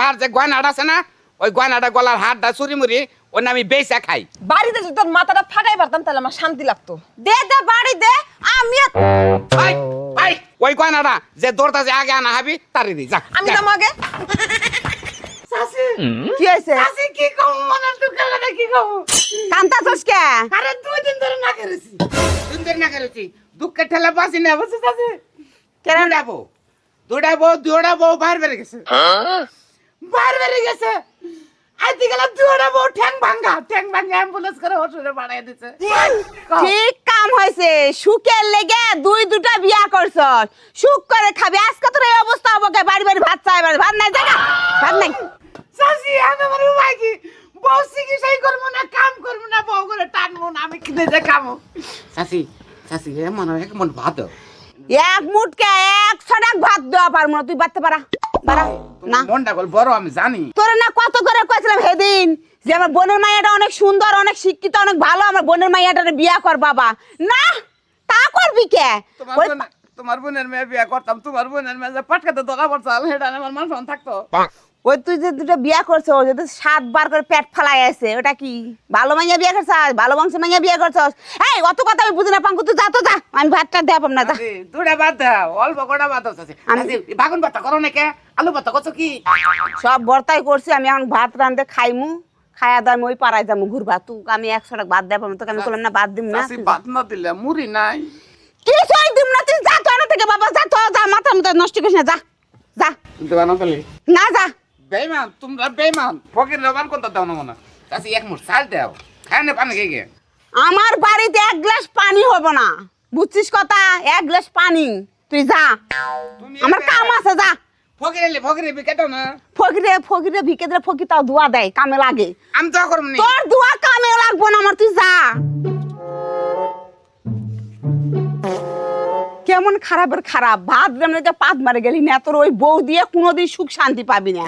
মার যে গয়নাটা আছে না ওই গয়নাটা গলার হাতটা চুরি মুড়ি ওই আমি বেচা খাই। বাড়িতে যদি তোর মাথাটা ফাটাই পারতাম তাহলে আমার শান্তি লাগতো। দে দে বাড়ি দে আমি ভাই ভাই ওই গয়নাটা যে দৌড়টা যে আগে আনা হাবি তারি দি যা আমি যা। তো আগে। কি হয়েছে? কি কম? মনে দুঃখের কথা কি কম? কান্তা চস কে? আরে দুই দিন ধরে না করেছি দুই দিন ধরে না করেছি দুঃখের ঠেলা বাসি না বুঝছিস আছে কেন? দুটা বউ। দুটা বউ দুটা বউ বাইরে বেরিয়ে গেছে। বাইরে বেরিয়ে গেছে। আইতে গেলাম দুটা বউ ঠ্যাং ভাঙ্গা। ঠ্যাং ভাঙ্গা অ্যাম্বুলেন্স করে বাড়াই দিছে। ঠিক কাম হয়েছে। সুখের লেগে দুই দুটা বিয়া করছ সুখ করে খাবি। আজকে তোর এই অবস্থা হব কে? বাড়ি বাড়ি ভাত চাই বাড়ি ভাত নাই। জায়গা ভাত নাই। চাষি আমি আমার উপায় কি? বউ চিকিৎসাই করব না কাম করব না বউ করে টানবো না আমি কিনে যে খাব। মনে ভাত এক মুটকে এক ছটাক ভাত দেওয়া পারব না তুই বাড়তে পারা। না। মনটা বল বড় আমি জানি। তোর না কত করে কইছিলাম সেদিন? যে আমার বোনের মাইয়াটা অনেক সুন্দর অনেক শিক্ষিত অনেক ভালো আমার বোনের মাইয়াটা বিয়া কর বাবা। না তা করবি কে? তোমার বোনের মেয়ে বিয়ে করতাম তোমার বোনের মেয়ে পাটকাতে ধরা পড়ছাল আমার মান থাকতো। ওই তুই যে দুটো বিয়া করছ ও যদি সাতবার করে পেট ফালাই আছে ওটা কি? ভালো মাইয়া বিয়া করছস? ভালো বংশ মাইয়া বিয়া করছস? এই অত কথা আমি বুঝি না পাঙ্কু তুই যা তো যা আমি ভাতটা দেব না যা। দুটা বাদ দাও অল্প কটা দাও চাষি আমি- বাগুন ভাতটা করো নাকি? আলু ভাতটা করছ কি? সব বর্তাই করছি আমি এখন ভাত রান্ধে খাইমু খায়া দাম ওই পাড়ায় যাব ঘুরবা। তুই আমি একশো টাকা বাদ দেব তোকে আমি বললাম না বাদ দিম না। ভাত না দিলে মুড়ি নাই। কিছুই দিম না তুই যা তো থেকে বাবা যা তো যা মাথা মাথা নষ্ট করিস না যা যা। না যা। বেইমান তোমরা বেইমান। ফকির রবান কোনটা দাও না মনে চাষি এক মুঠ চাল দাও। খায় না পানি খেয়ে আমার বাড়িতে এক গ্লাস পানি হবে না। বুঝছিস কথা? এক গ্লাস পানি। তুই যা। আমার কাম আছে যা। ফকির এলে ফকির দাও না। ফকিরে ফকিরে ভিকে দিলে ফকির তাও দোয়া দেয় কামে লাগে। আমি তো করব নি। তোর দোয়া কামে লাগবো না আমার তুই যা। কেমন খারাপের খারাপ ভাত রান্না যে পাত মারে গেলি না তোর ওই বউ দিয়ে কোনোদিন সুখ শান্তি পাবি না।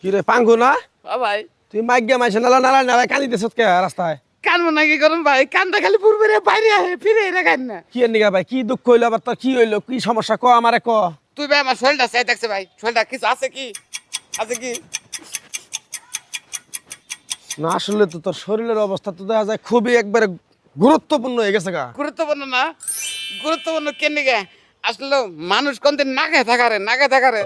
কি রে পাঙ্গু না? ভাই। তুই মাইগ্যা মাইছে নালা নালা নালা কানি দিছত কে রাস্তায়? কানবো নাকি করুন ভাই? কানটা খালি পূর্বে রে বাইরে আহে ফিরে এনে কান না কি এর নিগা ভাই? কি দুঃখ হইল আবার তোর? কি হইল? কি সমস্যা? ক আমারে ক। তুই ভাই আমার শরীরটা চাই দেখছে ভাই। শরীরটা কিছু আছে কি? আছে কি? না আসলে তো তোর শরীরের অবস্থা তো দেখা যায় খুবই একবারে গুরুত্বপূর্ণ হয়ে গেছে গা। গুরুত্বপূর্ণ না? গুরুত্বপূর্ণ কেন গে? আসলে মানুষ কোনদিন নাকে থাকারে নাকে থাকারে।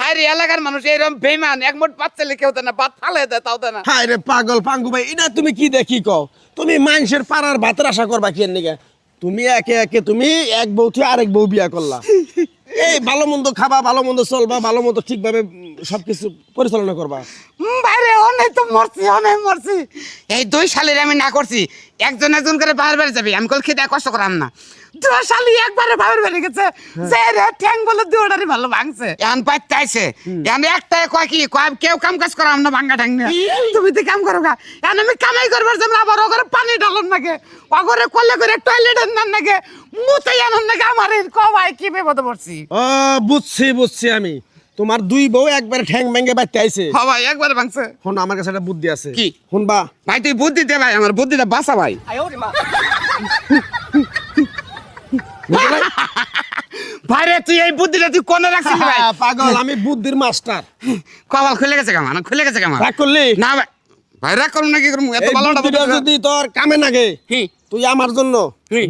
হায় রে এলাকার মানুষ এইরকম বেইমান এক মোট বাচ্চা কেউ দেয় না বাদ ফালে দেয় তাও দেয় না। হায় রে পাগল পাঙ্গু ভাই এটা তুমি কি দেখি কও? তুমি মানুষের পাড়ার ভাতের আশা করবা কি এর তুমি একে একে তুমি এক বউ থেকে আরেক বউ বিয়া করলা। এই ভালো মন্দ খাবা ভালো মন্দ চলবা ভালো মন্দ ঠিকভাবে সবকিছু পরিচালনা করবা। বাইরে অনেক তো মরছি অনেক মরছি। এই দুই সালের আমি না করছি একজন একজন করে বাইরে বাইরে যাবি আমি কল খেতে কষ্ট করাম না। দুই সালি একবারে বাইরে বাইরে গেছে। যে রে ঠ্যাং বলে দুটারই ভালো ভাঙছে। এখন বাইতে আইছে এখন একটাই কয় কি কয় কেউ কাম কাজ করাম না ভাঙ্গা ঠ্যাং নিয়ে তুমি তো কাম করো গা। এখন আমি কামাই করবার জন্য আবার ওগরে পানি ঢালন নাকি? ওগরে কলে করে টয়লেট আনার নাকি? মুতে আনার নাকি? আমার কবাই কি বিপদে পড়ছি? ও বুঝছি বুঝছি আমি। তোমার দুই বউ একবারে ঠ্যাং ভেঙে বাইতে আইছে। হবাই একবারে ভাঙছে। শোন আমার কাছে একটা বুদ্ধি আছে। কি? শুনবা ভাই তুই বুদ্ধি দে ভাই আমার বুদ্ধিটা বাঁচা ভাই। ভাইরে তুই এই বুদ্ধিটা তুই কোনে রাখছিস ভাই? হ্যাঁ, পাগল আমি বুদ্ধির মাস্টার। কপাল খুলে গেছে কামান খুলে গেছে কামান রাগ করলি? না ভাই ভাই রাগ করুন নাকি করুন এত ভালো যদি তোর কামে নাগে তুই আমার জন্য।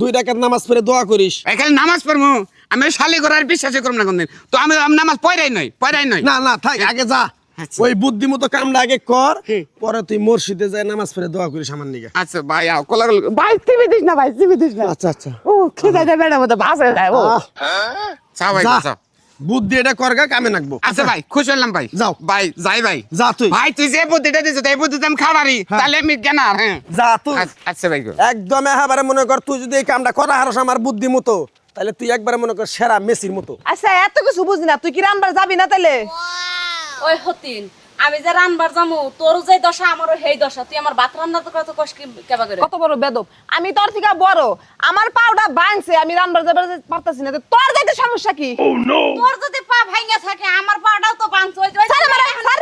দুই টাকার নামাজ পড়ে দোয়া করিস। এখানে নামাজ পড়ব আমি শালি করার বিশ্বাসই করুম না কোনদিন। তো আমি নামাজ পড়াই নই পড়াই নই। না না থাক আগে যা। আচ্ছা। ওই বুদ্ধি মতো কামটা আগে কর। পরে তুই মসজিদে যায় নামাজ পড়ে দোয়া করিস আমার নিগে। আচ্ছা ভাই আও কলা কলা ভাই চিবি দিস না ভাই চিবি দিস না। আচ্ছা আচ্ছা। ও খেতে যায় বেড়া মতো ভাসে যায় ও। আহ, চা ভাই চা বুদ্ধি এটা করগা কামে নাকবো। আচ্ছা ভাই খুশি হলাম ভাই। যাও। ভাই যাই ভাই। যা তুই। ভাই তুই যে বুদ্ধিটা দিছ এই বুদ্ধিতে আমি খাবারই। হ্যাঁ। তাহলে আমি কেন হ্যাঁ। যা তুই। আচ্ছা- ভাই গো। একদম এবারে মনে কর তুই যদি এই কামটা করা হারস আমার বুদ্ধি মতো তাহলে তুই একবারে মনে কর সেরা মেসির মতো। আচ্ছা এত কিছু বুঝি না। তুই কি রানবার যাবি না তাহলে ওই হতিন আমি যে রানবার যামু তোর যে দশা আমারও সেই দশা। তুই আমার ভাত রান্না তো কত কষ্ট কেবা করে? কত বড় বেদব। আমি তোর থেকে বড়। আমার পাউডা ভাঙছে আমি রানবার যাবার পারতাছি না। তোর যাইতে সমস্যা কি? তোর যদি পা ভাঙা থাকে আমার পাটাও তো ভাঙছে ওই।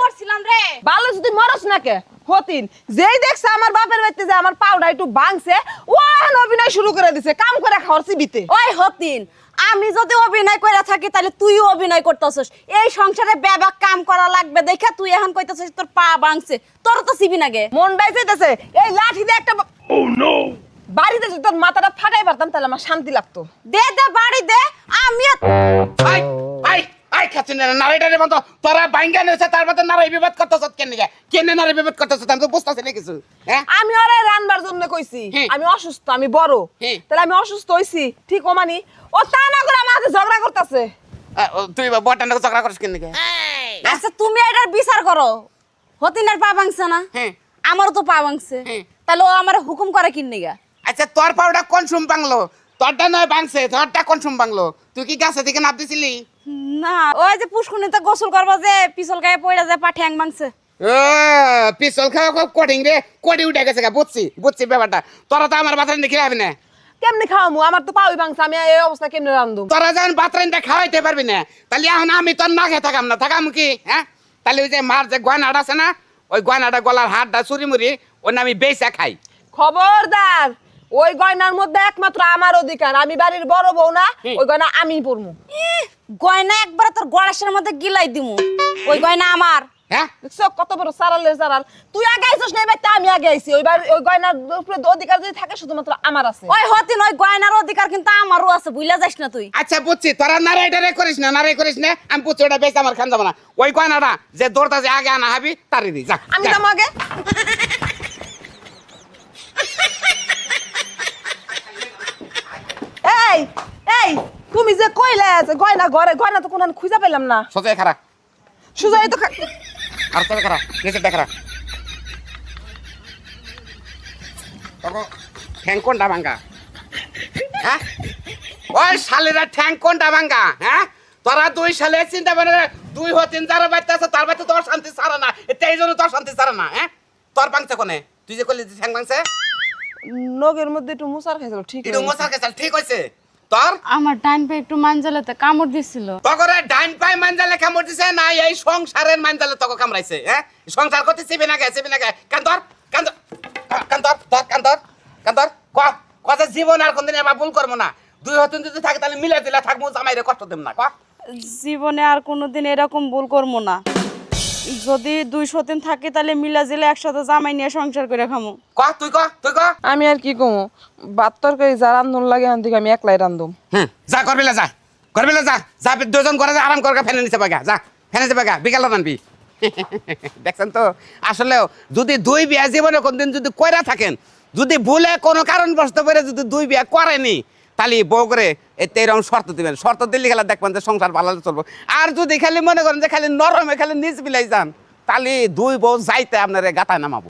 করছিলাম রে। ভালো যদি মরস না কে হতিন যেই দেখছে আমার বাপের বাড়িতে যে আমার পাউডা একটু ভাঙছে ওই এখন অভিনয় শুরু করে দিছে? কাম করে খাওয়ার চিবিতে ওই হতিন আমি যদি অভিনয় করে থাকি তাহলে তুইও অভিনয় করতেছস। এই সংসারে ব্যাবাক কাম করা লাগবে দেখে তুই এখন কইতেছিস তোর পা ভাঙছে। তোর তো সিবি নাগে মনটাই চাইতেছে এই লাঠি দিয়ে একটা বাড়িতে যদি তোর মাথাটা ফাটাই পারতাম তাহলে আমার শান্তি লাগতো। দে দে বাড়ি দে। আমি আই আই! আই খাচ্ছি না নারীটারে মতো তোরা বাইঙ্গা নেছে তার মধ্যে নারী বিবাদ করতেছ কেন কেন নারী বিবাদ করতেছ? আমি তো বুঝতেছি না কিছু হ্যাঁ? আমি ওরে রানবার জন্য কইছি। আমি অসুস্থ আমি বড়। তাহলে আমি অসুস্থ হইছি ঠিক ও মানি ও তা না করে আমার ঝগড়া করতেছে। তুই বটান ঝগড়া করিস কেন আচ্ছা তুমি এটার বিচার করো। হতিনের পা ভাঙছে না? হ্যাঁ। আমারও তো পা ভাঙছে। হ্যাঁ। তাহলে ও আমার হুকুম করে কিন আচ্ছা তোর পাউডার কোন সুম বাংলো? তোরটা নয় বাংছে তোরটা কোন সুম বাংলো তুই কি গাছে থেকে নাপ দিছিলি? না ওই যে পুষ্কুনিতে গোসল করব যে পিছল গায়ে পড়ে যায় পা ঠ্যাং ভাঙছে। ও পিছল খাওয়া খুব কঠিন রে কোটি উঠে গেছে গা, বুঝছি বুঝছি ব্যাপারটা। তোরা তো আমার বাতারে দেখে যাবি না। কেমনে খাওয়ামু? আমার তো পাওই ভাঙছে আমি এই অবস্থা কেমনে রান্ধুম তোরা যখন বাতরাইনটা খাওয়াইতে পারবি না তাহলে এখন আমি তোর না খেয়ে থাকাম না থাকাম কি হ্যাঁ? তাহলে ওই যে মার যে গয়নাটা আছে না ওই গয়নাটা গলার হাতটা চুরি মুড়ি ওই আমি বেচা খাই। খবরদার! ওই গয়নার মধ্যে একমাত্র আমার অধিকার। আমি বাড়ির বড় বউ না ওই গয়না আমি পরমু। গয়না একবারে তোর গড়াসের মধ্যে গিলাই দিমু। ওই গয়না আমার। হ্যাঁ? দেখছ কত বড় সারালের সারাল। তুই আগে আইছিস না এবার আমি আগে আইছি। ওই বাড়ি- ওই গয়নার উপরে অধিকার যদি থাকে শুধুমাত্র আমার আছে। ওই হতিন ওই গয়নার অধিকার কিন্তু আমারও আছে বুঝলা যাস না তুই। আচ্ছা বুঝছি। তোরা নারাই ডারে করিস না নারাই করিস না আমি বুঝছি ওটা বেচ আমার খান যাব না। ওই গয়নাটা যে দৌড়টা যে আগে আনা হাবি তারই দি যা আমি যা। যাব আগে? এই এই তুমি যে কইলে যে গয়না ঘরে গয়না তো কোনো খুঁজে পেলাম না। সোজা খারা সুজয় তো আর তবে খারা নিচে দেখারা তখন ঠ্যাং কোনটা ভাঙ্গা। হ্যাঁ? ওই শালেরা ঠ্যাং কোনটা ভাঙ্গা হ্যাঁ? তোরা দুই সালে চিন্তা করে দুই হতিন যারা বাচ্চা আছে তার বাচ্চা তোর শান্তি ছাড়ে না। এটা এই জন্য তোর শান্তি ছাড়ে না হ্যাঁ? তোর ভাঙছে কোনে? তুই যে করলি যে ঠ্যাং ভাঙছে? নগের মধ্যে একটু মুসার খাইছিল ঠিক এটা মশার কাছে ঠিক হয়েছে। তোর? আমার ডান পে একটু মানজালাতে কামড় দিছিল। তগরে ডাইন পাই মানজালে কামড় দিছে না এই সংসারের মানজালে তক কামড়াইছে হ্যাঁ সংসার করতে চিবি না গে চিবি না গে। কান্তর কান্তর কান্তর ধর কান্তর কান্তর ক কথা জীবন আর কোনদিন এবার ভুল করব না। দুই হতুন যদি থাকে তাহলে মিলে দিলে থাকব জামাইরে কষ্ট দেব না ক? জীবনে আর কোনোদিন এরকম ভুল করব না। যদি দুই সতীন থাকে তাহলে মিলা জিলে একসাথে জামাই নিয়ে সংসার করে খামো। ক তুই ক তুই ক। আমি আর কি কমু? ভাত তরকারি যা রান্ধন লাগে থেকে আমি একলাই রান্ধুম। হুম যা করবিলে যা করবিলে যা। যা দুজন করে যা আরাম করে ফেলে নিতে পাগা যা ফেলে নিতে পাগা বিকাল আনবি দেখছেন তো? আসলেও যদি দুই বিয়া জীবনে কোনদিন যদি কইরা থাকেন যদি ভুলে কোনো কারণ বসতে পারে যদি দুই বিয়া করেনি তাহলে বউ করে এতে এরকম শর্ত দিবেন। শর্ত দিলে খেলা দেখবেন যে সংসার ভালো চলবো। আর যদি খালি মনে করেন যে খালি নরমে খালি নিজ বিলাই যান তাহলে দুই বউ যাইতে আপনার গাতায় নামাবো।